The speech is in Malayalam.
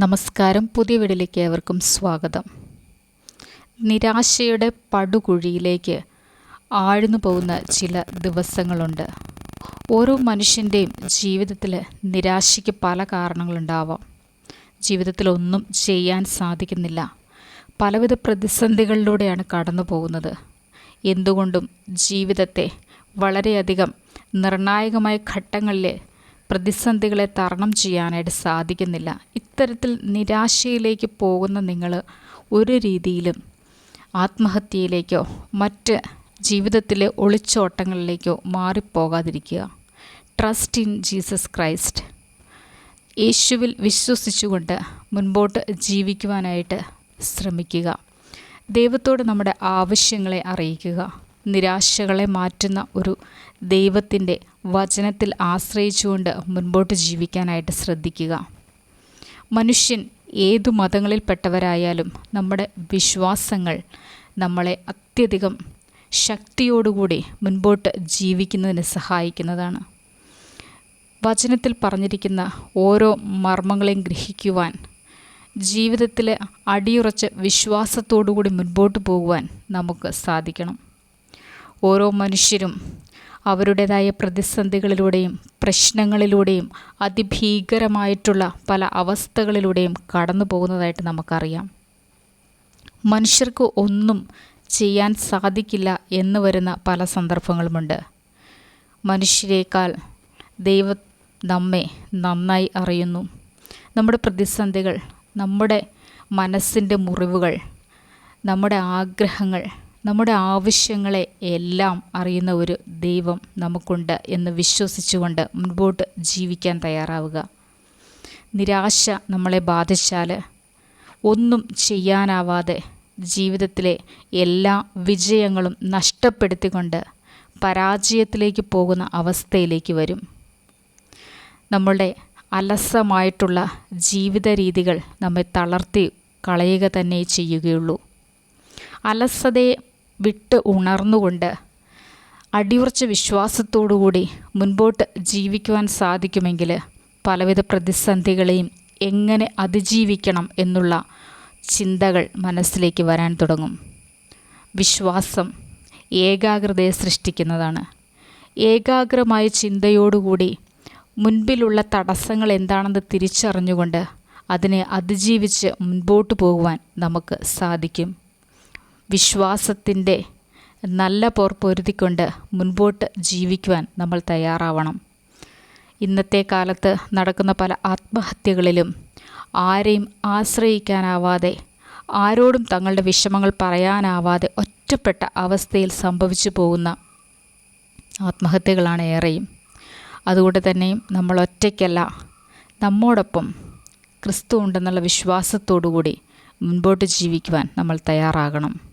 നമസ്കാരം. പുതിയ വീടിലേക്ക് ഏവർക്കും സ്വാഗതം. നിരാശയുടെ പടുകുഴിയിലേക്ക് ആഴ്ന്നു പോകുന്ന ചില ദിവസങ്ങളുണ്ട്. ഓരോ മനുഷ്യന്റെയും ജീവിതത്തിൽ നിരാശയ്ക്ക് പല കാരണങ്ങളുണ്ടാവാം. ജീവിതത്തിൽ ഒന്നും ചെയ്യാൻ സാധിക്കുന്നില്ല. പലവിധ പ്രതിസന്ധികളിലൂടെയാണ് കടന്നു പോകുന്നത്. എന്തുകൊണ്ടും ജീവിതത്തെ വളരെയധികം നിർണായകമായ ഘട്ടങ്ങളിൽ പ്രതിസന്ധികളെ തരണം ചെയ്യാനായിട്ട് സാധിക്കുന്നില്ല. ഇത്തരത്തിൽ നിരാശയിലേക്ക് പോകുന്ന നിങ്ങൾ ഒരു രീതിയിലും ആത്മഹത്യയിലേക്കോ മറ്റ് ജീവിതത്തിലെ ഒളിച്ചോട്ടങ്ങളിലേക്കോ മാറിപ്പോകാതിരിക്കുക. ട്രസ്റ്റ് ഇൻ ജീസസ് ക്രൈസ്റ്റ് യേശുവിൽ വിശ്വസിച്ചുകൊണ്ട് മുൻപോട്ട് ജീവിക്കുവാനായിട്ട് ശ്രമിക്കുക. ദൈവത്തോട് നമ്മുടെ ആവശ്യങ്ങളെ അറിയിക്കുക. നിരാശകളെ മാറ്റുന്ന ഒരു ദൈവത്തിന്റെ വചനത്തിൽ ആശ്രയിച്ചുകൊണ്ട് മുൻപോട്ട് ജീവിക്കാനായിട്ട് ശ്രദ്ധിക്കുക. മനുഷ്യൻ ഏതു മതങ്ങളിൽപ്പെട്ടവരായാലും നമ്മുടെ വിശ്വാസങ്ങൾ നമ്മളെ അത്യധികം ശക്തിയോടുകൂടി മുൻപോട്ട് ജീവിക്കുന്നതിന് സഹായിക്കുന്നതാണ്. വചനത്തിൽ പറഞ്ഞിരിക്കുന്ന ഓരോ മർമ്മങ്ങളെയും ഗ്രഹിക്കുവാൻ ജീവിതത്തിൽ അടിയുറച്ച വിശ്വാസത്തോടുകൂടി മുൻപോട്ട് പോകുവാൻ നമുക്ക് സാധിക്കണം. ഓരോ മനുഷ്യരും അവരുടേതായ പ്രതിസന്ധികളിലൂടെയും പ്രശ്നങ്ങളിലൂടെയും അതിഭീകരമായിട്ടുള്ള പല അവസ്ഥകളിലൂടെയും കടന്നു പോകുന്നതായിട്ട് നമുക്കറിയാം. മനുഷ്യർക്ക് ഒന്നും ചെയ്യാൻ സാധിക്കില്ല എന്ന് വരുന്ന പല സന്ദർഭങ്ങളുമുണ്ട്. മനുഷ്യരേക്കാൾ ദൈവം നമ്മെ നന്നായി അറിയുന്നു. നമ്മുടെ പ്രതിസന്ധികൾ നമ്മുടെ മനസ്സിന്റെ മുറിവുകൾ നമ്മുടെ ആഗ്രഹങ്ങൾ നമ്മുടെ ആവശ്യങ്ങളെ എല്ലാം അറിയുന്ന ഒരു ദൈവം നമുക്കുണ്ട് എന്ന് വിശ്വസിച്ചുകൊണ്ട് മുൻപോട്ട് ജീവിക്കാൻ തയ്യാറാവുക. നിരാശ നമ്മളെ ബാധിച്ചാൽ ഒന്നും ചെയ്യാനാവാതെ ജീവിതത്തിലെ എല്ലാ വിജയങ്ങളും നഷ്ടപ്പെടുത്തിക്കൊണ്ട് പരാജയത്തിലേക്ക് പോകുന്ന അവസ്ഥയിലേക്ക് വരും. നമ്മളുടെ അലസമായിട്ടുള്ള ജീവിത രീതികൾ നമ്മെ തളർത്തി കളയുക തന്നെ ചെയ്യുകയുള്ളൂ. അലസതയെ വിട്ട് ഉണർന്നുകൊണ്ട് അടിയുറച്ച വിശ്വാസത്തോടുകൂടി മുൻപോട്ട് ജീവിക്കുവാൻ സാധിക്കുമെങ്കിൽ പലവിധ പ്രതിസന്ധികളെയും എങ്ങനെ അതിജീവിക്കണം എന്നുള്ള ചിന്തകൾ മനസ്സിലേക്ക് വരാൻ തുടങ്ങും. വിശ്വാസം ഏകാഗ്രതയെ സൃഷ്ടിക്കുന്നതാണ്. ഏകാഗ്രമായ ചിന്തയോടുകൂടി മുൻപിലുള്ള തടസ്സങ്ങൾ എന്താണെന്ന് തിരിച്ചറിഞ്ഞുകൊണ്ട് അതിനെ അതിജീവിച്ച് മുൻപോട്ട് പോകുവാൻ നമുക്ക് സാധിക്കും. വിശ്വാസത്തിന്റെ നല്ല പോർ പൊരുതിക്കൊണ്ട് മുൻപോട്ട് ജീവിക്കുവാൻ നമ്മൾ തയ്യാറാവണം. ഇന്നത്തെ കാലത്ത് നടക്കുന്ന പല ആത്മഹത്യകളിലും ആരെയും ആശ്രയിക്കാനാവാതെ ആരോടും തങ്ങളുടെ വിഷമങ്ങൾ പറയാനാവാതെ ഒറ്റപ്പെട്ട അവസ്ഥയിൽ സംഭവിച്ചു പോകുന്ന ആത്മഹത്യകളാണ് ഏറെയും. അതുകൊണ്ട് തന്നെയും നമ്മൾ ഒറ്റയ്ക്കല്ല നമ്മോടൊപ്പം ക്രിസ്തു ഉണ്ടെന്നുള്ള വിശ്വാസത്തോടു കൂടി മുൻപോട്ട് ജീവിക്കുവാൻ നമ്മൾ തയ്യാറാകണം.